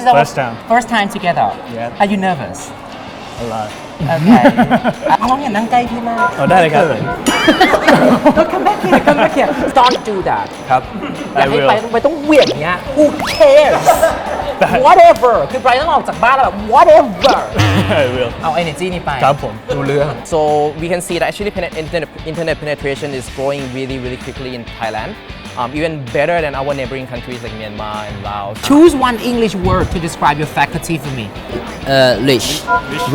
is our First time. first time together Yeah. Are you nervous a lot โอเคอ่ะน้องอย่านั่งใกล้พี่มาก เอาได้เลยครับ No come back here come back here Don't do that ครับ อยา I กให้ will ไปไปต้องเหวี่ยงเนี้ย Who cares ได้ whatever คือไปต้องออกจากบ้านแล้วแบบ whatever I will เอา energy นี้ไป ครับผม ดูเรื่อง So we can see that actually penet- internet, internet penetration is growing really, really quickly in Thailand, um, even better than our neighboring countries like Myanmar and Laos. Choose one English word to describe your faculty for me Uh, rich.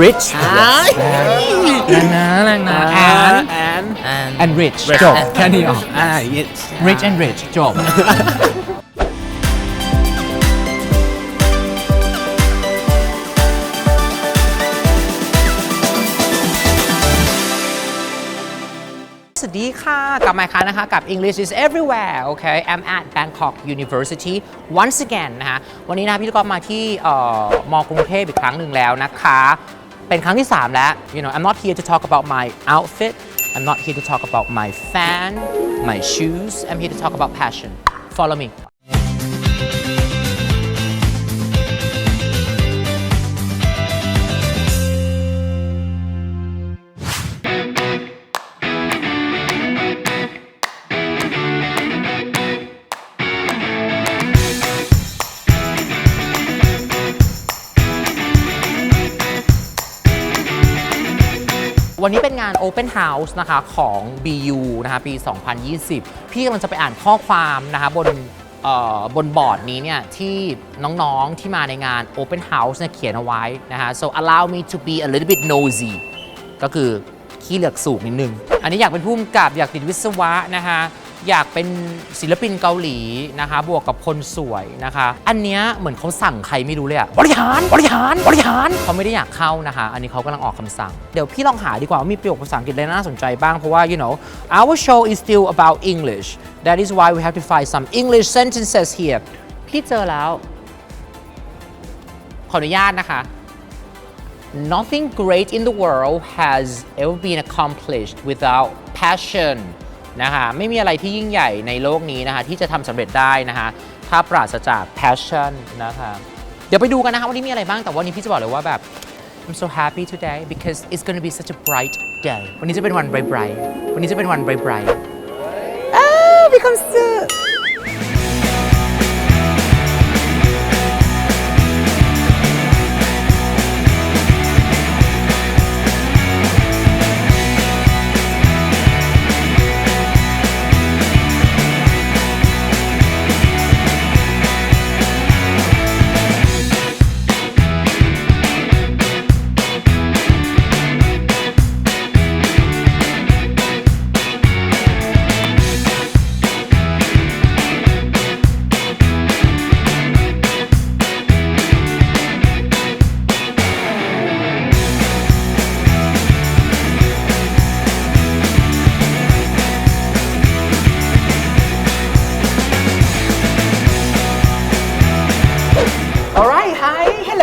rich นะนะนะ and and and rich จบแค่นี้ออก rich and rich จบ ค่ะกลับมาค่ะนะคะกับ English is everywhere โอเค I'm at Bangkok University once again นะคะวันนี้นะพี่กกอมาที่มอกรุงเทพอีกครั้งหนึ่งแล้วนะคะ เป็นครั้งที่ 3 แล้ว you know I'm not here to talk about my outfit I'm not here to talk about my fan my shoes I'm here to talk about passion follow me วันนี้เป็นงาน Open House นะคะของ BU นะคะปี 2020 พี่กำลังจะไปอ่านข้อความนะคะบนเอ่อบนบอร์ดนี้เนี่ยที่น้องๆที่มาในงาน Open House เนี่ยเขียนเอาไว้นะคะ so allow me to be a little bit nosy ก็คือขี้เหลือกสูงนิดนึง อันนี้อยากเป็นผู้กำกับอยากติดวิศวะนะคะ อยากเป็นศิลปินเกาหลีนะคะ บวกกับคนสวยนะคะ อันเนี้ยเหมือนเขาสั่งใครไม่รู้เลยอะบริหารบริหารบริหารเขาไม่ได้อยากเข้านะคะ อันนี้เขากำลังออกคำสั่ง เดี๋ยวพี่ลองหาดีกว่าว่ามีประโยคภาษาอังกฤษอะไรน่าสนใจบ้าง เพราะว่า you know our show is still about English that is why we have to find some English sentences here พี่เจอแล้ว ขออนุญาตนะคะ Nothing great in the world has ever been accomplished without passion นะคะไม่มีอะไรที่ยิ่งใหญ่ในโลกนี้นะคะที่จะทำสำเร็จได้นะคะถ้าปราศจาก passion นะคะเดี๋ยวไปดูกันนะคะวันนี้มีอะไรบ้างแต่วันนี้พี่จะบอกเลยว่าแบบ I'm so happy today because it's gonna be such a bright day วันนี้จะเป็นวัน bright bright วันนี้จะเป็นวัน bright bright อ้าวมีค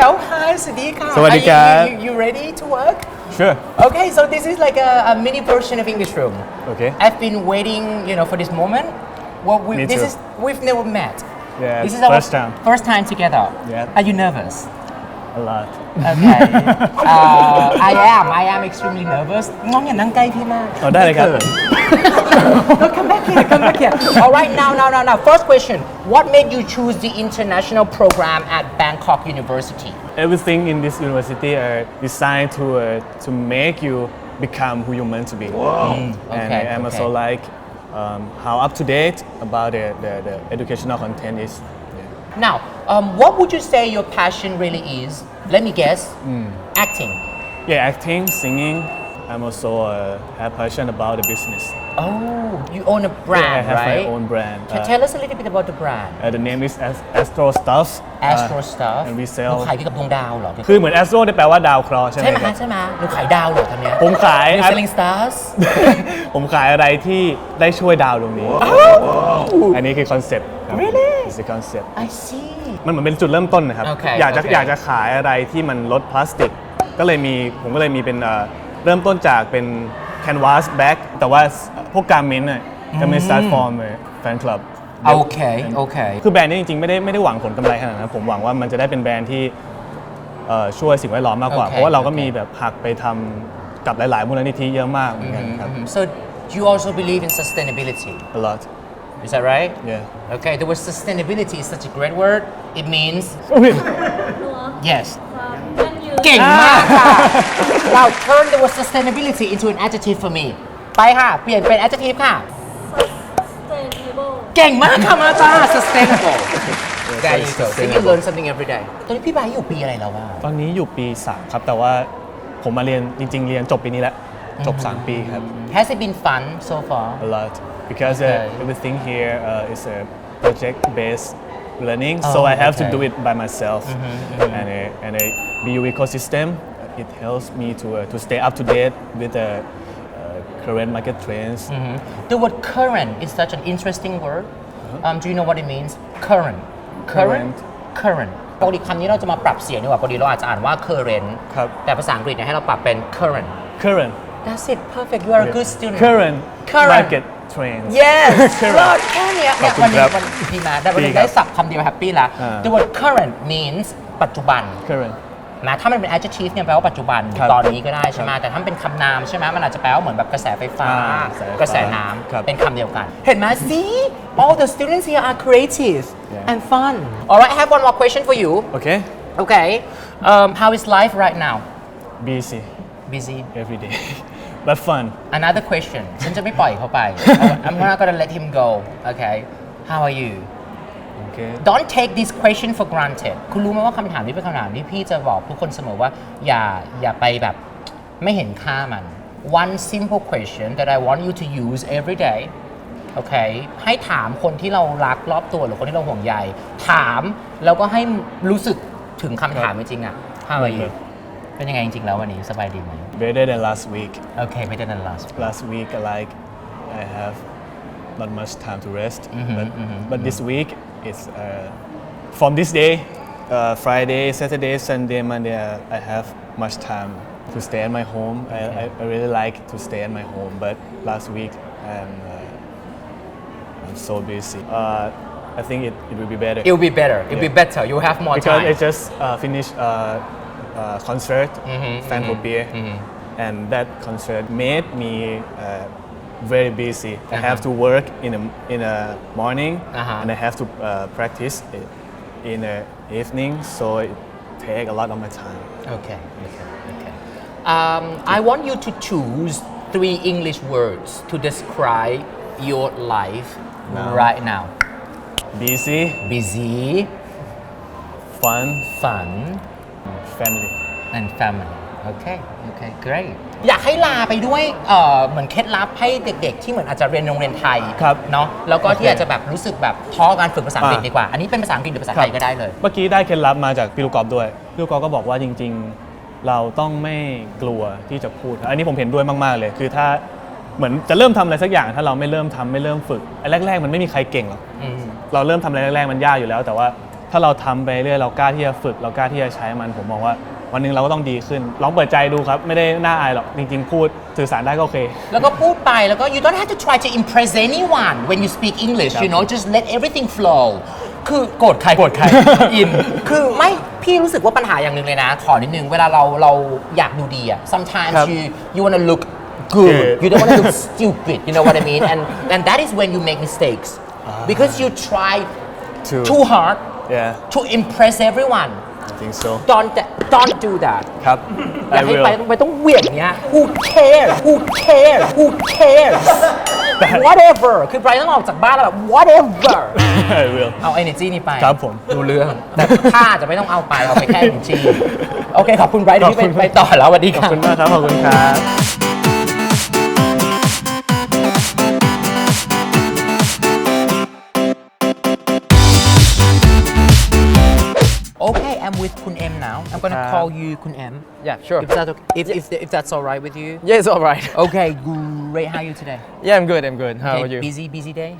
Hello, hi, Sadiqa. Sawadika. Are you, you, you ready to work? Sure. Okay, so this is like a, a, mini version of English Room. Okay. I've been waiting, you know, for this moment. Well, we, Me this too. is we've never met. Yeah. This is our first time. First time together. Yeah. Are you nervous? a lot Okay. uh, I am. I am extremely nervous. น้องอย่านั่งใกล้พี่มาก เอาได้เลยครับ No, come back here. Come back here. All right, now, now, now, now. First question: What made you choose the international program at Bangkok University? everything in this university are designed to uh, to make you become who you're meant to be. and okay, I am okay. also like um, how up to date about the, the, the educational content is. Yeah. Now, um, what would you say your passion really is? Let me guess. Hmm. Acting. yeah, acting, singing. I'm also uh, have passion about the business. Oh, you own a brand, I have right? my own brand. Can Uh, tell us a little bit about the brand. uh, the name is Ast- Astro Stuff. Uh, Astro Stuff. and we หนู sell. ขายเกี่ยวกับดวงดาวเหรอ คือเหมือน Astro เนี่ยแปลว่าดาวเคราะห์ใช่ไหม ใช่ไหม ครับ ใช่ไหมหนูขายดาวเหรอตอนเนี้ย ผมขาย You're selling stars ผมขายอะไรที่ได้ช่วยดาวดวงนี้ อันนี้คือคอนเซ็ปต์ครับ Really? It's the concept I see มันเหมือนเป็นจุดเริ่มต้นนะครับโอเคอยากจะโอเคอยากจะขายอะไรที่มันลดพลาสติก ก็เลยมีผมก็เลยมีเป็นเอ่อเริ่มต้นจากเป็น canvas bag แต่ว่าพวกการเมนต์เนี่ยก็เป็น start form เลยแฟนคลับโอเคโอเคคือแบรนด์นี้จริงๆ ไม่ได้ไม่ได้หวังผลกำไรขนาดนั้นผมหวังว่ามันจะได้เป็นแบรนด์ที่เอ่อช่วยสิ่งแวดล้อมมากกว่าโอเคเพราะว่าเราก็โอเคมีแบบหักไปททำกับหลายๆมูลนิธิเยอะมากเหมือนกันครับ Mhm. So you also believe in sustainability a lot is that right yeah Okay the word sustainability is such a great word it means อุ๊ย yes ความยั่งยืนเก่งมากค่ะ เรา turn the word sustainability into an adjective for me ไปค่ะ เปลี่ยนเป็น adjective ค่ะ sustainable เก่งมากค่ะมาจ้า sustainable there you go so you learn something every day ตอนนี้พี่ไบร์ทอยู่ปีอะไรแล้ววะตอนนี้อยู่ปี 3 ครับ แต่ว่าผมมาเรียนจริง ๆ เรียนจบปีนี้แล้ว จบ 3 ปีครับ Has it been fun so far a lot because uh, Okay. everything here uh, is a project based learning so Oh, I have to okay. do it by myself and a, and a BU ecosystem it helps me to uh, to stay up to date with the uh, current market trends The word current is such an interesting word um, do you know what it means current current current ปกติคำนี้เราจะมาปรับเสียงดีกว่าปกติเราอาจจะอ่านว่า current ครับ แต่ภาษาอังกฤษเนี่ยให้เราปรับเป็น current current That's it perfect you are a good student current Current market trends Yes current รอดแค่เนี้ยขอบเนี่ยคุวันนี้ณครับวันดีมาได้วันนี้ดีครับได้สับคำเดียวแฮปปี้แล้วอ่า The word current means ปัจจุบัน current นะถ้ามันเป็น adjective เนี่ยแปลว่าปัจจุบันครับตอนนี้ก็ได้ใช่ไหมแต่ถ้ามันเป็นคำนามใช่ไหมมันอาจจะแปลว่าเหมือนแบบกระแสไฟฟ้าอ่ากระแสน้ครับำเป็นคำเดียวกัน เห็นไหม see all the students here are creative Yeah. and fun alright I have one more question for you okay okay um, how is life right now busy busy every day but fun another question ฉันจะไม่ปล่อยเขาไป I'm not gonna let him go okay how are you okay Don't take this question for granted คุณรู้ไหมว่าคำถามนี้เป็นคำถามที่พี่จะบอกทุกคนเสมอว่า อย่าอย่าไปแบบไม่เห็นค่ามัน One simple question that I want you to use every day โอเค ให้ถามคนที่เรารักรอบตัวหรือคนที่เราห่วงใย ถามแล้วก็ให้รู้สึกถึงคำถามจริงๆอะ How are you better than last week. Okay, better than last week. Like I have not much time to rest Mhm, but mhm, but mm-hmm. this week it's uh, from this day uh, Friday Saturday Sunday Monday I have much time to stay at my home. I, I, I really like to stay at my home but last week I'm uh, I'm so busy. Uh, I think it, it will be better. It'll be better. It'll be better. You have more because time. I just uh, finished uh, uh, concert, Mm-hmm, Fan for Beer, and that concert made me uh, very busy. I have to work in the in the morning, Uh-huh. and I have to uh, practice in the evening, so it take a lot of my time. Okay, okay, okay. Um, I want you to choose three English words to describe your life Now. right now. Busy, Busy, fun, fun, family. and family. Okay, okay, great. อยากให้ลาไปด้วยเอ่อเหมือนเคล็ดลับให้เด็ก ๆ ที่เหมือนอาจจะเรียนโรงเรียนไทยครับเนาะแล้วก็ที่โอเคอาจจะแบบรู้สึกแบบท้อการฝึกภาษาอังกฤษอ่า ดีกว่า อันนี้เป็นภาษาอังกฤษหรือภาษาไทยก็ได้เลย เมื่อกี้ได้เคล็ดลับมาจากพี่ลูกกอล์ฟด้วยพี่ลูกกอล์ฟก็บอกว่าจริง ๆ เราต้องไม่กลัวที่จะพูด อันนี้ผมเห็นด้วยมาก ๆ เลย คือถ้าเหมือนจะเริ่มทำอะไรสักอย่าง ถ้าเราไม่เริ่มทำไม่เริ่มฝึกไอ้แรก ๆ มันไม่มีใครเก่งหรอก อืม เราเริ่มทำอะไรแรกๆมันยากอยู่แล้ว แต่ว่า ถ้าเราทำไปเรื่อยเรากล้าที่จะฝึก เรากล้าที่จะใช้มัน ผมมองว่า วันหนึงเราก็ต้องดีขึ้น ลองเปิดใจดูครับ ไม่ได้น่าอายหรอก จริง ๆ พูดสื่อสารได้ก็โอเค แล้วก็พูดไปแล้วก็ you don't have to try to impress anyone when you speak English you know just let everything flow คือโกรธใครโกรธใครอิน คือไม่พี่รู้สึกว่าปัญหาอย่างหนึ่งเลยนะ ขอนิดนึง เวลาเราเราอยากดูดีอะ sometimes ครับ you you wanna look good Yeah. you don't wanna look stupid you know what I mean and and that is when you make mistakes because you try To- too hard yeah to impress everyone I think so don't don't do that ครับอยา I กให้ will ไปต้องไปต้องเหวี่ยงเนี้ย who cares who cares who cares whatever คือไบรท์ต้องออกจากบ้านแล้วแบบ whatever I will เอา energy นี่ไปครับผม ดูเรื่องแต่ผ้าจะไม่ต้องเอาไป เอาไปแค่ energy โอเค ขอบคุณไบรท์ที่ไปขอบคุณไปต่อแล้วสวัสดีขคอบรับ คุณมากครับ ขอบคุณครับ with Kun M now. I'm gonna uh, call you Kun M. Yeah, sure. If that's okay, if, if, if that's all right with you. Yeah, it's all right. Okay, great. How are you today? Yeah, I'm good. I'm good. How okay, are you? Busy, busy day.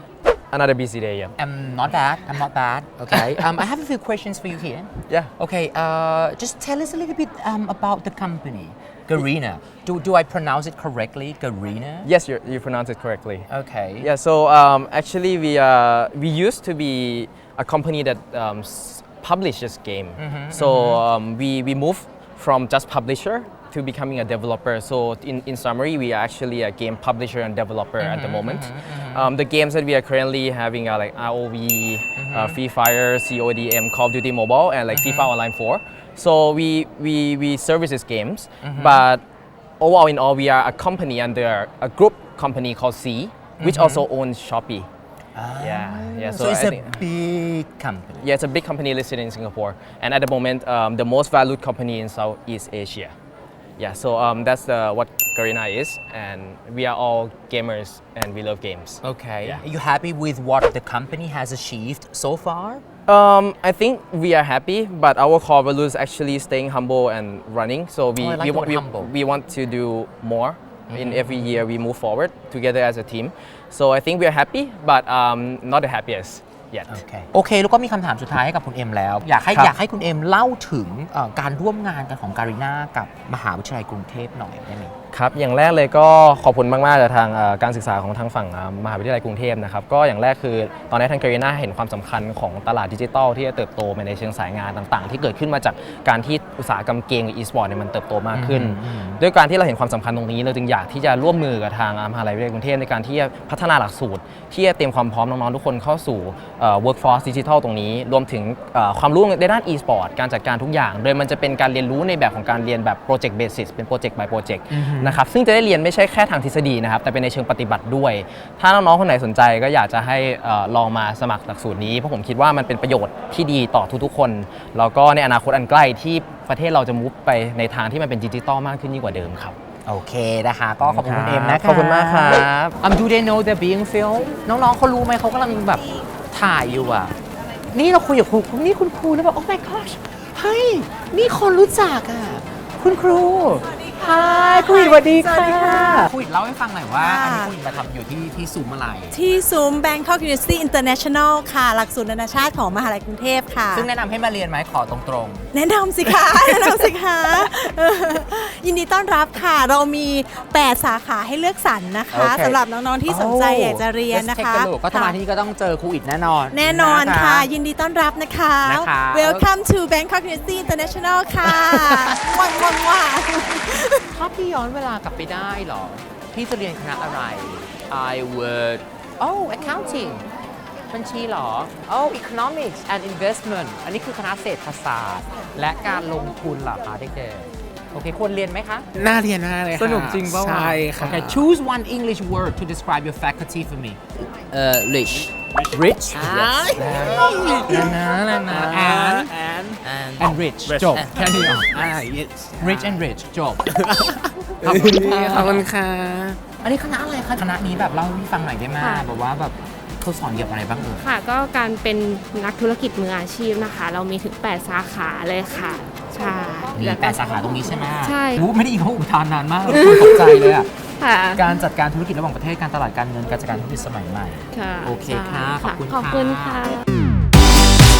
Another busy day. Yeah. I'm not bad. I'm not bad. Okay. um, I have a few questions for you here. Yeah. Okay. Uh, just tell us a little bit um, about the company. Garina. Do, do I pronounce it correctly? Garina? Yes, you, you pronounce it correctly. Okay. Yeah, so um, actually we, uh, we used to be a company that um, s- publishes game. Mm-hmm, mm-hmm. so um, we we moved from just publisher to becoming a developer. So in, in summary, we are actually a game publisher and developer at the mm-hmm, moment. Um, the games that we are currently having are like ROV, uh, Free Fire, CODM, Call of Duty Mobile, and like FIFA Online 4. So we we we service these games, but overall in all, we are a company under a group company called C, which also owns Shopee. Yeah, yeah. so it's I a think- big company yeah, it's a big company listed in Singapore, and at the moment, um, the most valued company in Southeast Asia. Yeah, so um, that's the, what Garena is, and we are all gamers and we love games. Okay Yeah. Are you happy with what the company has achieved so far Um, I think we are happy, but our core value is actually staying humble and running. So we, Oh, I like we, the want, word we, humble. we want to do more. In every year, we move forward together as a team. So I think we are happy, but um, not the happiest yet. โอเคโอเค แล้วก็มีคำถามสุดท้ายให้กับคุณเอ็มแล้ว อยากให้ครับ อยากให้คุณเอ็มเล่าถึงเอ่อการร่วมงานกันของการีนากับมหาวิทยาลัยกรุงเทพหน่อยได้ไหม ครับอย่างแรกเลยก็ขอบคุณมากๆจากทางเอ่อการศึกษาของทางฝั่งเอ่อมหาวิทยาลัยกรุงเทพนะครับก็อย่างแรกคือตอนนี้ทางการีนาเห็นความสำคัญของตลาดดิจิทัลที่จะเติบโตไปในเชิงสายงานต่างๆ ที่เกิดขึ้นมาจากการที่อุตสาหกรรมเกมกับอีสปอร์ตเนี่ยมันเติบโตมากขึ้น ด้วยการที่เราเห็นความสำคัญตรงนี้ เราจึงอยากที่จะร่วมมือกับทางอ่ามหาวิทยาลัยกรุงเทพในการที่จะพัฒนาหลักสูตร ที่จะเตรียมความพร้อมน้องๆทุกคนเข้าสู่เอ่อ workforce ดิจิทัลตรงนี้ รวมถึงเอ่อความรู้ในด้าน e-sport การจัดการทุกอย่าง โดยมันจะเป็นการเรียนรู้ในแบบของการเรียนแบบ project basis เป็น project by project นะครับซึ่งจะได้เรียนไม่ใช่แค่ทางทฤษฎีนะครับแต่เป็นในเชิงปฏิบัติด้วย ถ้าน้องๆคนไหนสนใจก็อยากจะให้เอ่อลองมาสมัครหลักสูตรนี้เพราะผมคิดว่ามันเป็นประโยชน์ที่ดีต่อทุกๆคน แล้วก็ในอนาคตอันใกล้ที่ประเทศเราจะมุฟไปในทางที่มันเป็นดิจิตอลมากขึ้นยิ่งกว่าเดิมครับโอเคนะคะ ก็ขอบคุณคุณเอ็มนะคะขอบคุณมากครับ um do they know they're being filmed น้องๆเขารู้ไหมเขากำลังแบบถ่ายอยู่อะ นี่เราคุยกับครูนี่คุณครูแล้วแบบ oh my gosh เฮ้ย นี่คนรู้จักอะ คุณครู Hi ครูอิดสวัสดีค่ะครูอิดเล่าให้ฟังหน่อยว่าอันนี้ครูอิดมาทำอยู่ที่ที่ซูมอะไร ที่ซุ้ม Bangkok University International ค่ะ หลักสูตรนานาชาติของมหาลัยกรุงเทพค่ะ ซึ่งแนะนำให้มาเรียนไหมขอตรงแนะนำสิคะ แนะนำสิคะเออยินดีต้อนรับค่ะ เรามี 8 สาขาให้เลือกสรรนะคะโอเคสำหรับน้อง ๆ ๆที่สนใจอยากจะเรียน Let's นะ take คะ a look ก็ถ้ามาที่นี่ก็ต้องเจอครูอิดแน่นอน แน่นอนนะค่ะ ยินดีต้อนรับนะคะ นะคะ Welcome to Bangkok University International ค่ะ วังวังว่า ถ้าพี่ย้อนเวลากลับไปได้เหรอ พี่จะเรียนคณะอะไร I would oh accounting บัญชีเหรอ oh economics and investment อันนี้คือคณะเศรษฐศาสตร์ และการลงทุนเหรอคะเด็กๆโอเคควรเรียนไหมคะ น่าเรียนมากเลยค่ะสนุกจริงป่าวะ ใช่ค่ะ Okay choose one English word to describe your faculty for me เอ่อ rich rich นะนะนะนะ and and and and rich จบ แค่นี้เหรออ่า yes rich and rich จบ ขอบคุณค่ะขอบคุณค่ะ อันนี้คณะอะไรคะคณะนี้แบบเล่าให้พี่ฟังหน่อยได้ไหมค่ะ แบบว่าแบบเขาสอนเกี่ยวกับอะไรบ้างเอ่ยค่ะก็การเป็นนักธุรกิจมืออาชีพนะคะ เรามีถึง 8 สาขาเลยค่ะ ใช่มีล้วก็แปดสาขาตรงนี้ใช่ไหมใช่ รู้ไม่ได้ยินเขาอุทานนานมากเลยตกใจเลยอะ ค่ะ การจัดการธุรกิจระหว่างประเทศการตลาดการเงินการจัดการธุรกิจสมัยใหม่ ค่ะโอเคค่ะใช่ขอบคุณขอบคุณค่ะ ค่ะ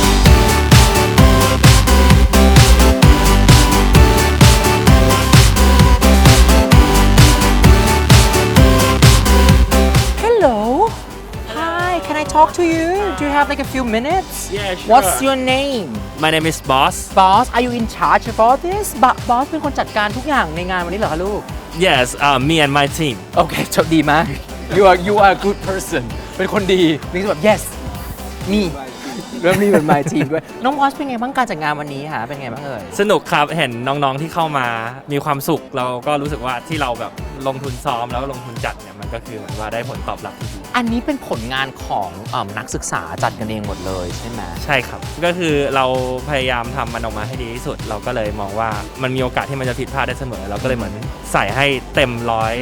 Hello Hi can I talk to you Do you have like a few minutes Yeah, sure. What's your name My name is Boss. Boss Are you in charge of all this Bo- Boss เป็นคนจัดการทุกอย่างในงานวันนี้เหรอคะลูก Yes, uh, me and my team. โอเคโชคดีมาก you are you are a good person เป็นคนดีนี่คือแบบ yes นี่เริ่มมีเป็น my team ด้วย น้องบอสเป็นไงบ้างการจัดงานวันนี้คะเป็นไงบ้างเอ่ย สนุกครับ เห็นน้องๆที่เข้ามามีความสุข เราก็รู้สึกว่าที่เราแบบลงทุนซ้อมแล้วก็ลงทุนจัดเนี่ยมัน ก็คือเหมือนว่าได้ผลตอบรับที่ดีอันนี้เป็นผลงานของเอมนักศึกษาจัดกันเองหมดเลยใช่ไหมใช่ครับ ก็คือเราพยายามทำมันออกมาให้ดีที่สุด เราก็เลยมองว่ามันมีโอกาสที่มันจะผิดพลาดได้เสมอ เราก็เลยเหมือนใส่ให้เต็มร้อย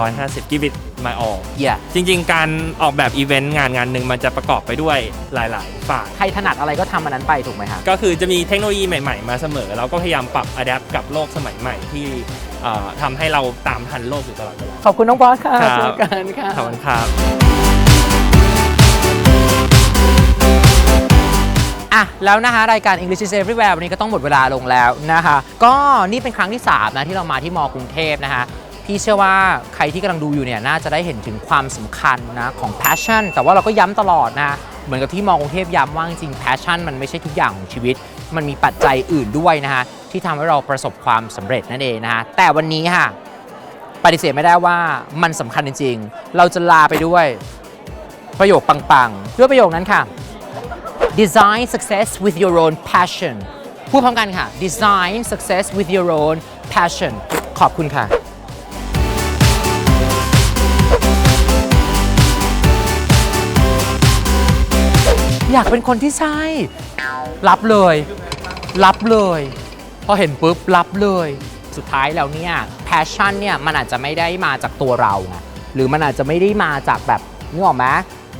ร้อยห้าสิบ give it my all yeah จริง ๆ การออกแบบอีเวนต์งานงานหนึ่งมันจะประกอบไปด้วยหลาย ๆ ฝ่าย ใครถนัดอะไรก็ทำอันนั้นไปถูกไหมคะก็คือจะมีเทคโนโลยีใหม่ ๆ มาเสมอ เราก็พยายามปรับอัดแอปกับโลกสมัยใหม่ที่เอ่อทำให้เราตามทันโลกอยู่ตลอดเวลา ขอบคุณน้องบอสค่ะครับ เจอกันค่ะ ขอบคุณครับ อะแล้วนะคะรายการ English is Everywhere วันนี้ก็ต้องหมดเวลาลงแล้วนะคะ ก็นี่เป็นครั้งที่ 3 นะ ที่เรามาที่มอกรุงเทพนะคะ พี่เชื่อว่าใครที่กำลังดูอยู่เนี่ยน่าจะได้เห็นถึงความสำคัญนะของ passion แต่ว่าเราก็ย้ำตลอดนะเหมือนกับที่มองกรุงเทพย้ำว่าจริง passion มันไม่ใช่ทุกอย่างของชีวิต มันมีปัจจัยอื่นด้วยนะคะที่ทำให้เราประสบความสำเร็จนั่นเองนะคะแต่วันนี้ค่ะปฏิเสธไม่ได้ว่ามันสำคัญจริง ๆ เราจะลาไปด้วยประโยคปังๆ ด้วยประโยคนั้นค่ะ design success with your own passion พูดพร้อมกันค่ะ design success with your own passion ขอบคุณค่ะ อยากเป็นคนที่ใช่ รับเลย รับเลย พอเห็นปุ๊บรับเลย สุดท้ายแล้วเนี่ย passion เนี่ยมันอาจจะไม่ได้มาจากตัวเราไงหรือมันอาจจะไม่ได้มาจากแบบนึกออกไหม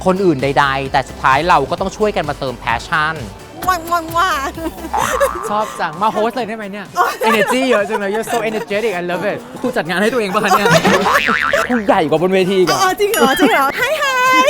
คนอื่นใด ๆ แต่สุดท้ายเราก็ต้องช่วยกันมาเติม passion ว่างว่างว่า ชอบจัง มาโฮสเลยได้ไหมเนี่ย energy เยอะจังเลย you're so energetic I love it ครูจัดงานให้ตัวเองป่ะคะเนี่ยครูใหญ่กว่าบนเวทีอีกอ๋อะอจริงเหรอ จริงเหรอ hi hi